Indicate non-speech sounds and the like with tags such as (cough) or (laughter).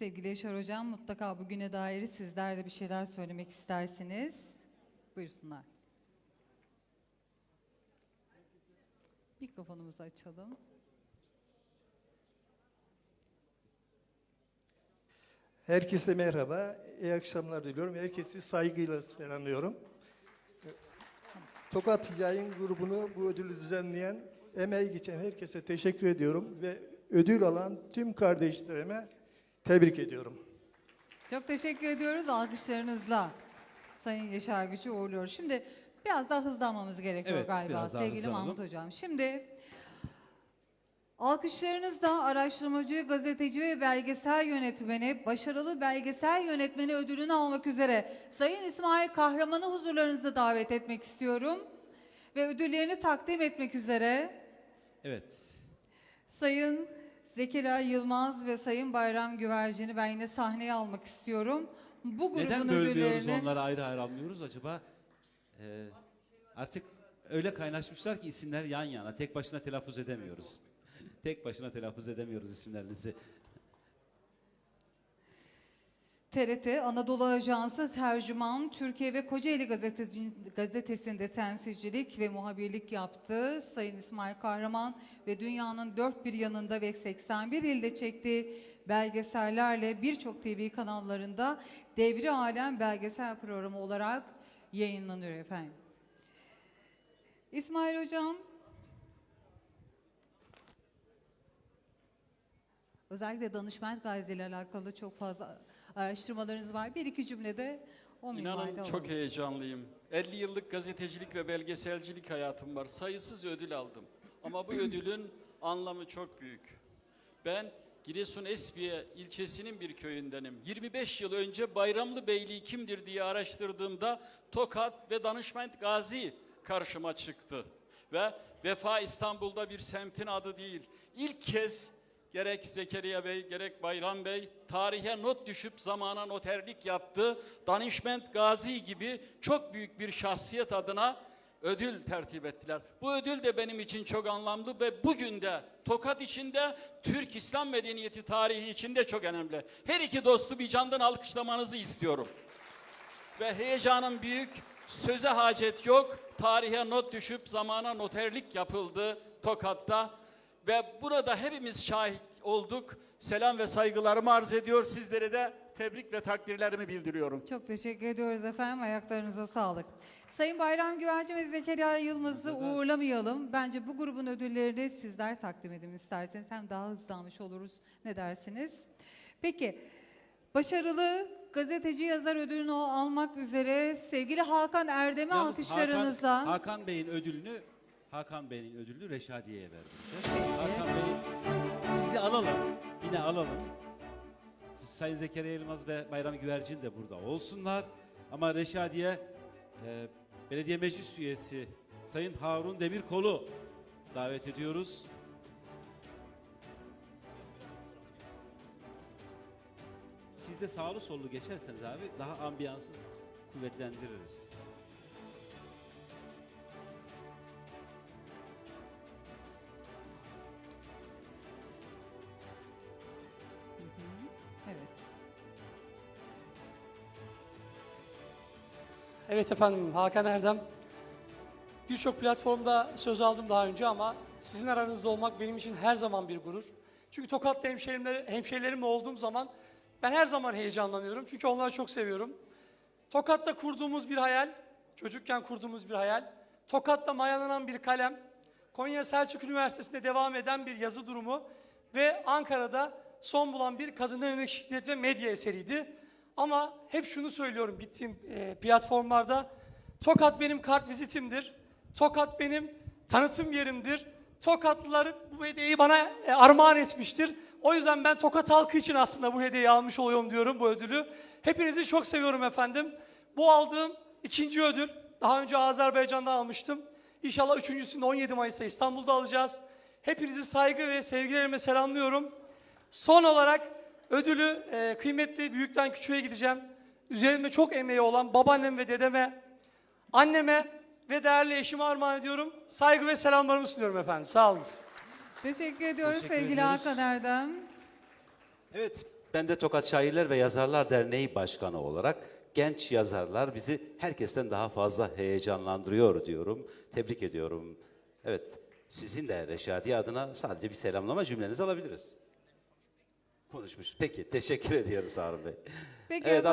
Sevgili Yaşar Hocam mutlaka bugüne dair sizler de bir şeyler söylemek istersiniz. Buyursunlar. Mikrofonumuzu açalım. Herkese merhaba, iyi akşamlar diliyorum. Herkesi saygıyla selamlıyorum. Tokat Yayın Grubu'nu bu ödülü düzenleyen, emeği geçen herkese teşekkür ediyorum ve ödül alan tüm kardeşlerime tebrik ediyorum. Çok teşekkür ediyoruz alkışlarınızla. Sayın Yaşar Güç'ü uğurluyoruz. Şimdi biraz daha hızlanmamız gerekiyor Evet, galiba biraz daha sevgili hızlanalım. Mahmut Hocam. Şimdi alkışlarınızla araştırmacı, gazeteci ve belgesel yönetmeni, başarılı belgesel yönetmeni ödülünü almak üzere Sayın İsmail Kahraman'ı huzurlarınıza davet etmek istiyorum. Ve ödüllerini takdim etmek üzere Evet. Sayın Zekeriya Yılmaz ve Sayın Bayram Güvercin'i ben yine sahneye almak istiyorum. Bu grubun Neden bölmüyoruz ödüllerini onları ayrı ayrı almıyoruz acaba? Ee, artık öyle kaynaşmışlar ki isimler yan yana. Tek başına telaffuz edemiyoruz. (laughs) Tek başına telaffuz edemiyoruz isimlerinizi. TRT Anadolu Ajansı tercüman Türkiye ve Kocaeli gazeteci, gazetesinde temsilcilik ve muhabirlik yaptı. Sayın İsmail Kahraman ve dünyanın dört bir yanında ve 81 ilde çektiği belgesellerle birçok TV kanallarında Devri Alem belgesel programı olarak yayınlanıyor efendim. İsmail Hocam Özellikle danışment gazeteyle alakalı çok fazla araştırmalarınız var. Bir iki cümlede o minvalde İnanın çok alalım. heyecanlıyım. 50 yıllık gazetecilik ve belgeselcilik hayatım var. Sayısız ödül aldım. Ama bu ödülün (clears throat) anlamı çok büyük. Ben Giresun Esfiye ilçesinin bir köyündenim. 25 yıl önce Bayramlı Beyliği kimdir diye araştırdığımda Tokat ve Danışment Gazi karşıma çıktı. Ve Vefa İstanbul'da bir semtin adı değil. İlk kez gerek Zekeriya Bey gerek Bayram Bey tarihe not düşüp zamana noterlik yaptı. Danışment Gazi gibi çok büyük bir şahsiyet adına ödül tertip ettiler. Bu ödül de benim için çok anlamlı ve bugün de Tokat içinde Türk İslam medeniyeti tarihi içinde çok önemli. Her iki dostu bir candan alkışlamanızı istiyorum. Ve heyecanın büyük, söze hacet yok. Tarihe not düşüp zamana noterlik yapıldı Tokat'ta. Ve burada hepimiz şahit olduk. Selam ve saygılarımı arz ediyor. Sizlere de tebrik ve takdirlerimi bildiriyorum. Çok teşekkür ediyoruz efendim. Ayaklarınıza sağlık. Sayın Bayram Güvercin ve Zekeriya Yılmaz'ı uğurlamayalım. Bence bu grubun ödüllerini sizler takdim edin isterseniz. Hem daha hızlanmış oluruz. Ne dersiniz? Peki, başarılı gazeteci yazar ödülünü almak üzere sevgili Hakan Erdem'i alkışlarınızla... Hakan, Hakan Bey'in ödülünü Hakan Bey'in ödülünü Reşadiye'ye verdik. Hakan Bey sizi alalım. Yine alalım. Sayın Zekeriya Yılmaz ve Bayram Güvercin de burada olsunlar. Ama Reşadiye e, belediye meclis üyesi Sayın Harun Demirkol'u davet ediyoruz. Siz de sağlı sollu geçerseniz abi daha ambiyansı kuvvetlendiririz. Evet efendim Hakan Erdem. Birçok platformda söz aldım daha önce ama sizin aranızda olmak benim için her zaman bir gurur. Çünkü Tokat'ta hemşehrilerim, hemşehrilerimle olduğum zaman ben her zaman heyecanlanıyorum. Çünkü onları çok seviyorum. Tokat'ta kurduğumuz bir hayal, çocukken kurduğumuz bir hayal. Tokat'ta mayalanan bir kalem, Konya Selçuk Üniversitesi'nde devam eden bir yazı durumu ve Ankara'da son bulan bir kadına yönelik şiddet ve medya eseriydi. Ama hep şunu söylüyorum gittiğim e, platformlarda. Tokat benim kart vizitimdir. Tokat benim tanıtım yerimdir. Tokatlılar bu hediyeyi bana e, armağan etmiştir. O yüzden ben Tokat halkı için aslında bu hediyeyi almış oluyorum diyorum bu ödülü. Hepinizi çok seviyorum efendim. Bu aldığım ikinci ödül. Daha önce Azerbaycan'da almıştım. İnşallah üçüncüsünü de 17 Mayıs'ta İstanbul'da alacağız. Hepinizi saygı ve sevgilerime selamlıyorum. Son olarak ödülü e, kıymetli büyükten küçüğe gideceğim. Üzerimde çok emeği olan babaannem ve dedeme, anneme ve değerli eşime armağan ediyorum. Saygı ve selamlarımı sunuyorum efendim. Sağ olun. Teşekkür ediyoruz Teşekkür sevgili ediyoruz. Hakan Erdem. Evet, Ben de Tokat Şairler ve Yazarlar Derneği Başkanı olarak genç yazarlar bizi herkesten daha fazla heyecanlandırıyor diyorum. Tebrik ediyorum. Evet, sizin de Reşadiye adına sadece bir selamlama cümlenizi alabiliriz. Konuşmuş. Peki, teşekkür ediyoruz Harun Bey. Peki Evet, efendim.